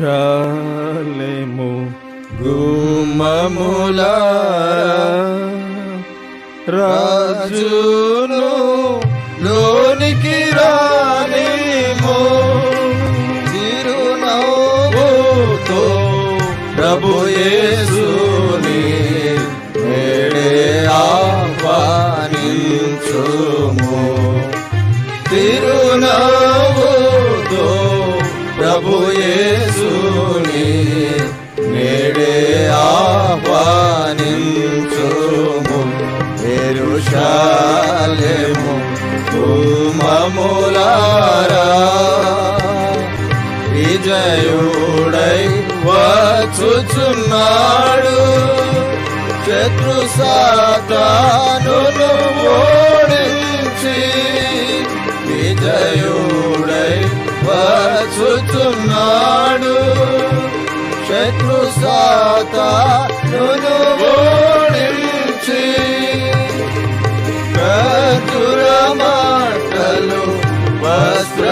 ఎరుషాలేము గుమ్మములారా రాజును లోనికి రానిమో చిరునవ్వుతో ప్రభు యేసుని నేడే ఆహ్వానించుము తిరునవ్వుతో ప్రభు యేసుని నేడే ఆహ్వానించుము. ఎరుషాలెము కుమములారా విజయుడై వచ్చుచున్నాడు. శత్రు సాతానును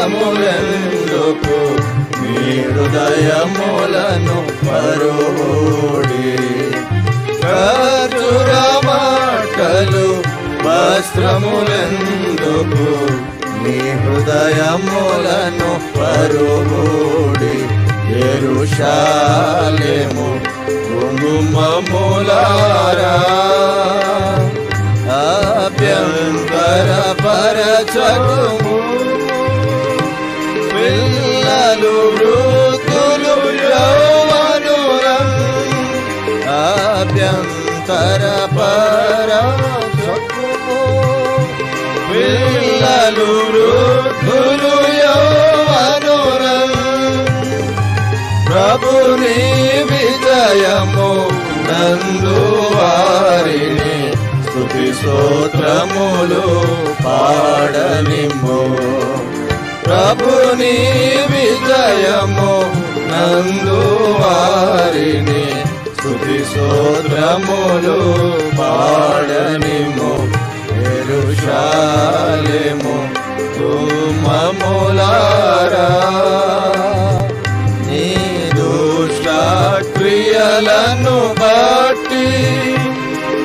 వస్త్రములెందుకు మీ హృదయములను పరుడి కతుర మాటలు వస్త్రములెందుకు? మీ హృదయములను పరుడి ఎరుషాలేము కుముమములారా అభ్యంతర పరచము అభ్యంతర పరచకుము పిల్లలు వృద్ధులు ప్రభుని విజయము నందు వారిని స్థుతి స్తోత్రములు పాడనిమ్ము ప్రభుని విజయము నందు వారిని స్థుతి స్తోత్రములు పాడనిము ఎరుషాలేము తుమములారా నీ దుష్ట క్రియలను బట్టి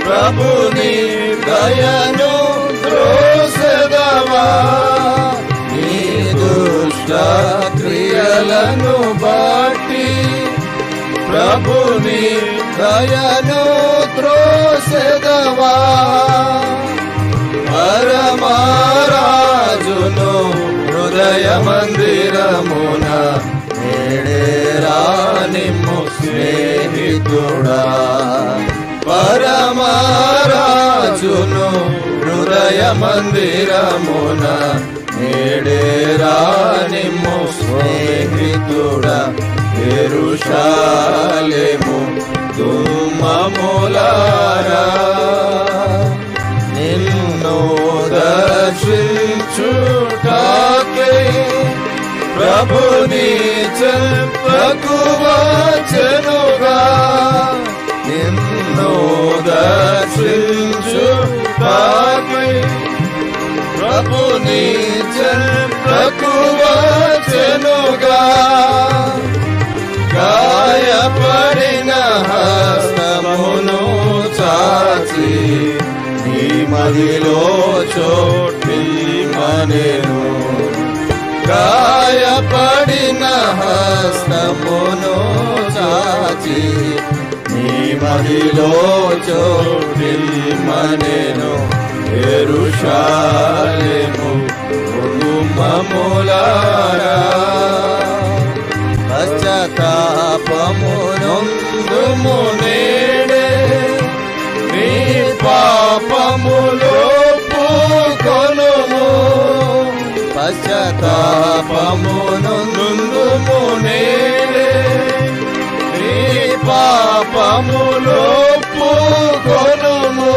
ప్రభుని దయను దయను త్రోసెదవా పరమారాజును హృదయ మందిరమున నేడేరానిమ్ము స్నేహితుడా? పరమారాజును హృదయ మందిరమున నేడేరానిమ్ము స్నేహితుడా? ఎరుషాలే తుమములారా నిన్ను దర్శించుటాకే ప్రభుని చెంపకు నిన్ను దర్శించుటాకే ప్రభుని హస్తమును చాచి నీ మదిలో చోటి మనెను. గాయపడిన హస్తమును చాచి నీ మదిలో చోటి ఎరుషా నందుము నేడే. నీ పాపములు పూకొనుము. పశ్చాత్తాపమునందుము నేడే. నీ పాపములు పూకొనుము.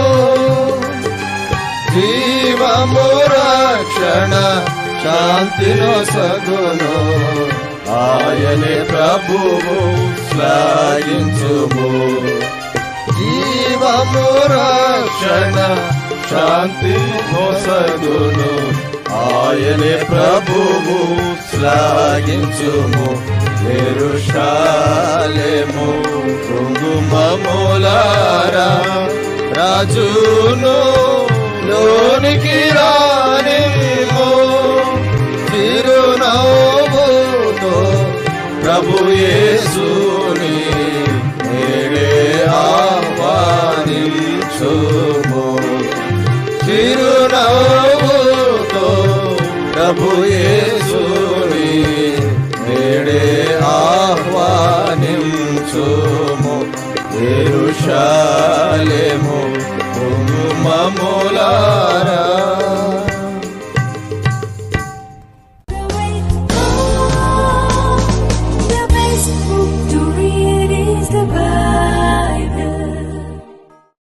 జీవము రక్షణ శాంతిలో సగును. ఆయనే ప్రభువు శ్లాఘించుము. జీవము రక్షణ శాంతి నొసగును ఆయనే ప్రభువు శ్లాఘించుము. ఎరుషాలేము కుంగుమములారా రాజును లోనికి రానిమో చిరునవ్వుతో ప్రభు యేసుని నేడే ఆహ్వానించుము చిరునవ్వుతో ప్రభు యేసుని నేడే ఆహ్వానించుము ఎరుషాలేము కుమములారా